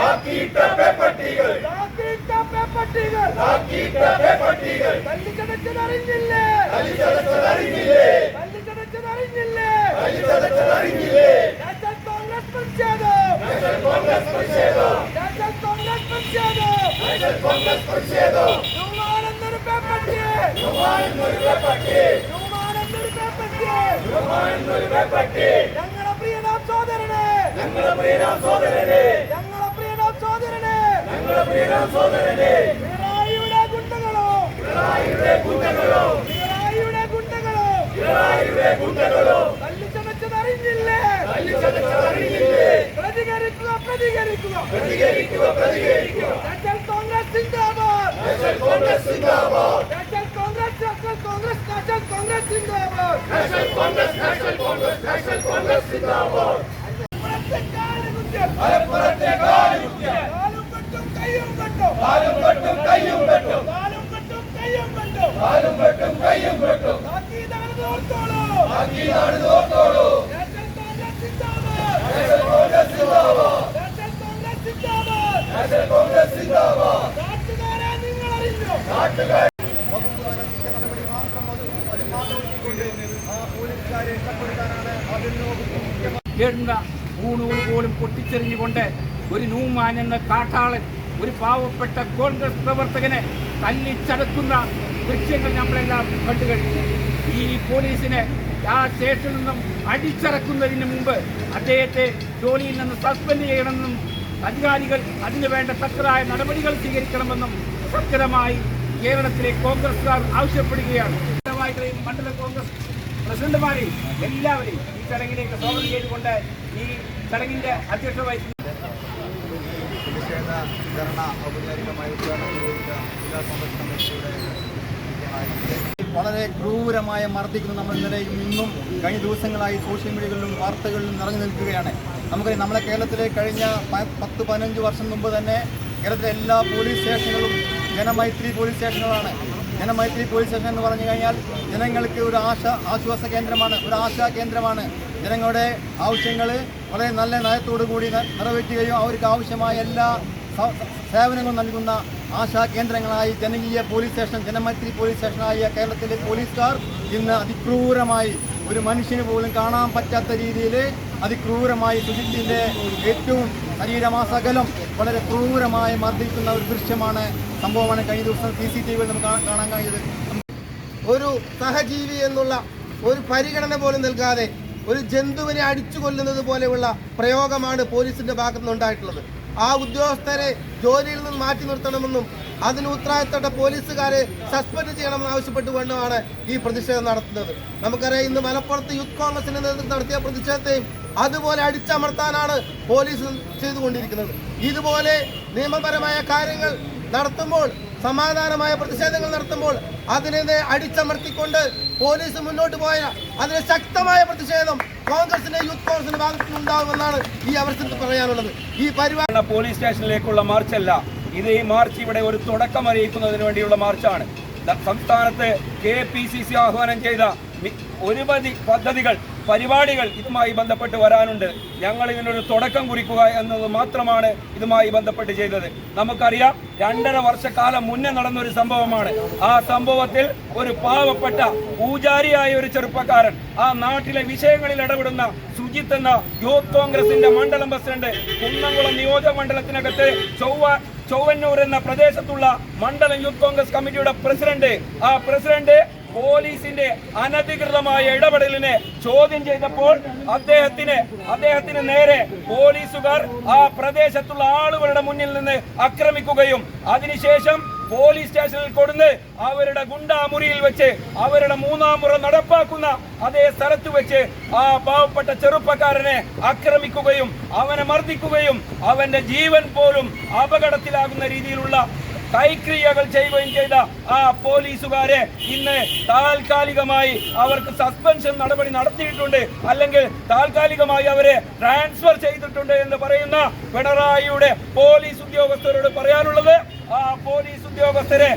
പേപ്പട്ടികൾ. കാക്കിയിട്ട പേപ്പട്ടികൾ. തല്ലിച്ചതച്ചതറിഞ്ഞില്ലേ തല്ലിച്ചതച്ചതറിഞ്ഞില്ലേ national Congress പ്രതിഷേധം. National Congress പ്രതിഷേധം. യുവാനെന്നൊരു പേപ്പട്ടി. യുവാനെന്നൊരു പേപ്പട്ടി. ഞങ്ങളെ പ്രിയനാം സോദരനെ ഞങ്ങളുടെ പ്രിയനാം സോദരനെ ഞങ്ങളെ പ്രിയനാം സോദരനെ പിണറായിയുടെ ഗുണ്ടകളോ പിണറായിയുടെ ഗുണ്ടകളോ പിണറായിയുടെ ഗുണ്ടകളോ പിണറായിയുടെ ഗുണ്ടകളോ തല്ലിച്ചതച്ചതറിഞ്ഞില്ലേ തല്ലിച്ചതച്ചതറിഞ്ഞില്ലേ പ്രതികരിക്കുക പ്രതികരിക്കുക പ്രതികരിക്കുക പ്രതികരിക്കുക കോൺഗ്രസ് സിന്ദാബാദ് കോൺഗ്രസ് സിന്ദാബാദ് Congress, Congress Congress Congress National Congress സിന്ദാബാദ് Congress, Congress Congress Congress National Congress സിന്ദാബാദ് മലപ്പുറത്തെ കാലുകുത്തിയ കാലും വെട്ടും കയ്യും വെട്ടും കാലും വെട്ടും കയ്യും വെട്ടും കാലും വെട്ടും കയ്യും വെട്ടും കയ്യും വെട്ടും ബാക്കിയതാണ് കോൺഗ്രസ് സിന്ദാബാദ് കോൺഗ്രസ് സിന്ദാബാദ് നാട്ടുകാരെ പോലും പൊട്ടിച്ചെറിഞ്ഞുകൊണ്ട് ഒരു നൂമാൻ എന്ന കാട്ടാളൻ ഒരു പാവപ്പെട്ട കോൺഗ്രസ് പ്രവർത്തകനെ തല്ലിച്ചടക്കുന്ന ദൃശ്യങ്ങൾ നമ്മളെല്ലാം കണ്ടു കഴിഞ്ഞു ഈ പോലീസിനെ ആ സ്റ്റേഷനിൽ നിന്നും അടിച്ചിറക്കുന്നതിന് മുമ്പ് അദ്ദേഹത്തെ ജോലിയിൽ നിന്ന് സസ്പെൻഡ് ചെയ്യണമെന്നും അധികാരികൾ അതിനു വേണ്ട തക്കതായ നടപടികൾ സ്വീകരിക്കണമെന്നും ശക്തമായി കേരളത്തിലെ കോൺഗ്രസ്സുകാർ ആവശ്യപ്പെടുകയാണ്. മണ്ഡല കോൺഗ്രസ് പ്രസിഡന്റുമാരെയും എല്ലാവരെയും ഈ ചടങ്ങിലേക്ക് സ്വാഗതം ചെയ്തുകൊണ്ട് ഈ ചടങ്ങിന്റെ അധ്യക്ഷത വഹിക്കുന്നത് പ്രതിഷേധ ധർണ ഔപചാരികമായി ജില്ലാ കമ്മിറ്റിയുടെ വളരെ ക്രൂരമായ മർദ്ദിക്കുന്ന നമ്മൾ ഇന്നലെ ഇന്നും കഴിഞ്ഞ ദിവസങ്ങളായി സോഷ്യൽ മീഡിയകളിലും വാർത്തകളിലും നിറഞ്ഞു നിൽക്കുകയാണ്. നമുക്കറിയാം നമ്മളെ കേരളത്തിലെ കഴിഞ്ഞ പത്ത് പതിനഞ്ച് വർഷം മുമ്പ് തന്നെ കേരളത്തിലെ എല്ലാ പോലീസ് സ്റ്റേഷനുകളും ജനമൈത്രി പോലീസ് സ്റ്റേഷനുകളാണ്. ജനമൈത്രി പോലീസ് സ്റ്റേഷൻ എന്ന് പറഞ്ഞു കഴിഞ്ഞാൽ ജനങ്ങൾക്ക് ഒരു ആശ ആശ്വാസ കേന്ദ്രമാണ് ഒരു ആശാ കേന്ദ്രമാണ്. ജനങ്ങളുടെ ആവശ്യങ്ങൾ വളരെ നല്ല നയത്തോടു കൂടി നിറവേറ്റുകയും അവർക്ക് ആവശ്യമായ എല്ലാ സേവനങ്ങളും നൽകുന്ന ആശാ കേന്ദ്രങ്ങളായി ജനകീയ പോലീസ് സ്റ്റേഷൻ ജനമൈത്രി പോലീസ് സ്റ്റേഷനായ കേരളത്തിലെ പോലീസുകാർ ഇന്ന് അതിക്രൂരമായി ഒരു മനുഷ്യന് പോലും കാണാൻ പറ്റാത്ത രീതിയിൽ അതിക്രൂരമായി സുജിത്തിന്റെ ഏറ്റവും ശരീരമാസകലം വളരെ ക്രൂരമായി മർദ്ദിക്കുന്ന ഒരു ദൃശ്യമാണ് സംഭവമാണ് കഴിഞ്ഞ ദിവസം സി സി ടി വിയിൽ നമുക്ക് കാണാൻ കഴിഞ്ഞത്. ഒരു സഹജീവി എന്നുള്ള ഒരു പരിഗണന പോലും നൽകാതെ ഒരു ജന്തുവിനെ അടിച്ചു കൊല്ലുന്നത് പോലെയുള്ള പ്രയോഗമാണ് പോലീസിന്റെ ഭാഗത്തുനിന്ന് നിന്നുണ്ടായിട്ടുള്ളത് ആ ഉദ്യോഗസ്ഥരെ ജോലിയിൽ നിന്ന് മാറ്റി നിർത്തണമെന്നും അതിന് ഉത്തരവാദിത്തപ്പെട്ട പോലീസുകാരെ സസ്പെൻഡ് ചെയ്യണമെന്ന് ആവശ്യപ്പെട്ടുകൊണ്ടുമാണ് ഈ പ്രതിഷേധം നടത്തുന്നത്. നമുക്കറിയാം ഇന്ന് മലപ്പുറത്ത് യൂത്ത് കോൺഗ്രസിന്റെ നേതൃത്വം നടത്തിയ പ്രതിഷേധത്തെയും അതുപോലെ അടിച്ചമർത്താനാണ് പോലീസ് ചെയ്തുകൊണ്ടിരിക്കുന്നത്. ഇതുപോലെ നിയമപരമായ കാര്യങ്ങൾ നടത്തുമ്പോൾ സമാധാനമായ പ്രതിഷേധങ്ങൾ നടത്തുമ്പോൾ അതിനെ അടിച്ചമർത്തിക്കൊണ്ട് പോലീസ് മുന്നോട്ട് പോയ അതിന് ശക്തമായ പ്രതിഷേധം കോൺഗ്രസിന്റെ യൂത്ത് കോൺഗ്രസിന്റെ ഭാഗത്തു നിന്നുണ്ടാകുമെന്നാണ് ഈ അവസരത്തിൽ പറയാനുള്ളത്. ഈ പരിപാടി പോലീസ് സ്റ്റേഷനിലേക്കുള്ള മാർച്ചല്ല. ഇത് ഈ മാർച്ച് ഇവിടെ ഒരു തുടക്കം അറിയിക്കുന്നതിന് വേണ്ടിയുള്ള മാർച്ചാണ്. സംസ്ഥാനത്ത് കെ പി സി സി ആഹ്വാനം ചെയ്ത ഒരുപതി പദ്ധതികൾ പരിപാടികൾ ഇതുമായി ബന്ധപ്പെട്ട് വരാനുണ്ട്. ഞങ്ങൾ ഇതിനൊരു തുടക്കം കുറിക്കുക എന്നത് മാത്രമാണ് ഇതുമായി ബന്ധപ്പെട്ട് ചെയ്തത്. നമുക്കറിയാം രണ്ടര വർഷക്കാലം മുന്നേ നടന്നൊരു സംഭവമാണ്. ആ സംഭവത്തിൽ ഒരു പാവപ്പെട്ട പൂജാരിയായ ഒരു ചെറുപ്പക്കാരൻ ആ നാട്ടിലെ വിഷയങ്ങളിൽ ഇടപെടുന്ന സുജിത്ത് എന്ന യൂത്ത് കോൺഗ്രസിന്റെ മണ്ഡലം പ്രസിഡന്റ് കുന്നംകുളം നിയോജക മണ്ഡലത്തിനകത്ത് ചൊവ്വ ചൊവ്വന്നൂർ എന്ന പ്രദേശത്തുള്ള മണ്ഡലം യൂത്ത് കോൺഗ്രസ് കമ്മിറ്റിയുടെ പ്രസിഡന്റ്. ആ പ്രസിഡന്റ് പോലീസിന്റെ അനധികൃതമായ ഇടപെടലിനെ ചോദ്യം ചെയ്തപ്പോൾ അദ്ദേഹത്തിന് അദ്ദേഹത്തിന് നേരെ പോലീസുകാർ ആ പ്രദേശത്തുള്ള ആളുകളുടെ മുന്നിൽ നിന്ന് ആക്രമിക്കുകയും അതിനുശേഷം പോലീസ് സ്റ്റേഷനിൽ കൊടുന്ന് അവരുടെ ഗുണ്ടാമുറിയിൽ വെച്ച് അവരുടെ മൂന്നാം മുറ നടപ്പാക്കുന്ന അതേ സ്ഥലത്ത് വെച്ച് ആ പാവപ്പെട്ട ചെറുപ്പക്കാരനെ ആക്രമിക്കുകയും അവനെ മർദ്ദിക്കുകയും അവന്റെ ജീവൻ പോലും അപകടത്തിലാകുന്ന രീതിയിലുള്ള കൈക്രിയകൾ ചെയ്യുകയും ചെയ്ത ആ പോലീസുകാരെ ഇന്ന് താൽക്കാലികമായി അവർക്ക് സസ്പെൻഷൻ നടപടി നടത്തിയിട്ടുണ്ട്. അല്ലെങ്കിൽ താൽക്കാലികമായി അവരെ ട്രാൻസ്ഫർ ചെയ്തിട്ടുണ്ട് എന്ന് പറയുന്ന പിണറായിയുടെ പോലീസ് ഉദ്യോഗസ്ഥരോട് പറയാനുള്ളത് ആ പോലീസ് ഉദ്യോഗസ്ഥരെ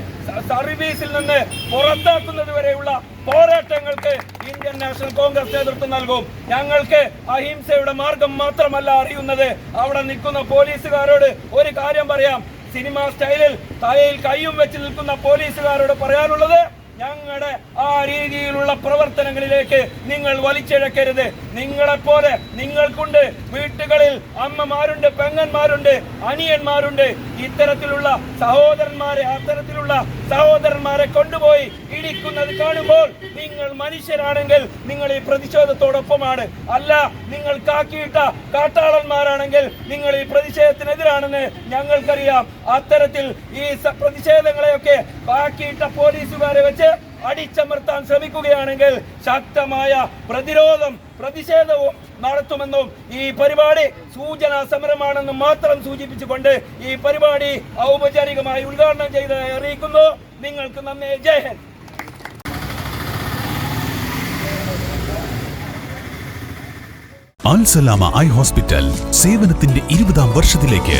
സർവീസിൽ നിന്ന് പുറത്താക്കുന്നത് വരെയുള്ള പോരാട്ടങ്ങൾക്ക് ഇന്ത്യൻ നാഷണൽ കോൺഗ്രസ് നേതൃത്വം നൽകും. ഞങ്ങൾക്ക് അഹിംസയുടെ മാർഗം മാത്രമല്ല അറിയുന്നത്. അവിടെ നിൽക്കുന്ന പോലീസുകാരോട് ഒരു കാര്യം പറയാം. സിനിമ സ്റ്റൈലിൽ തലയിൽ കൈയും വെച്ച് നിൽക്കുന്ന പോലീസുകാരോട് പറയാനുള്ളത് ഞങ്ങളുടെ ആ രീതിയിലുള്ള പ്രവർത്തനങ്ങളിലേക്ക് നിങ്ങൾ വലിച്ചിഴക്കരുത്. നിങ്ങളെപ്പോലെ നിങ്ങൾക്കുണ്ട്. വീട്ടുകളിൽ അമ്മമാരുണ്ട് പെങ്ങന്മാരുണ്ട് അനിയന്മാരുണ്ട്. ഇത്തരത്തിലുള്ള സഹോദരന്മാരെ അത്തരത്തിലുള്ള സഹോദരന്മാരെ കൊണ്ടുപോയി ഇടിക്കുന്നത് കാണുമ്പോൾ നിങ്ങൾ മനുഷ്യരാണെങ്കിൽ നിങ്ങൾ ഈ പ്രതിഷേധത്തോടൊപ്പമാണ്. അല്ല നിങ്ങൾ കാക്കിയിട്ട കാട്ടാളന്മാരാണെങ്കിൽ നിങ്ങൾ ഈ പ്രതിഷേധത്തിനെതിരാണെന്ന് ഞങ്ങൾക്കറിയാം. അത്തരത്തിൽ ഈ പ്രതിഷേധങ്ങളെയൊക്കെ കാക്കിയിട്ട പോലീസുകാരെ വെച്ച് അടിച്ചമർത്താൻ ശ്രമിക്കുകയാണെങ്കിൽ ശക്തമായ പ്രതിരോധം പ്രതിഷേധവും നടത്തുമെന്നും ഈ പരിപാടി സൂചനാ സമരമാണെന്നും മാത്രം സൂചിപ്പിച്ചുകൊണ്ട് ഈ പരിപാടി ഔപചാരികമായി ഉദ്ഘാടനം ചെയ്തതായി അറിയിക്കുന്നു. നിങ്ങൾക്ക് നന്ദി. ജയ് അൽസലാമ ഐ ഹോസ്പിറ്റൽ സേവനത്തിന്റെ ഇരുപതാം വർഷത്തിലേക്ക്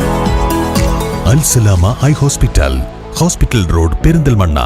Alsalama eye hospital hospital road Perinthalmanna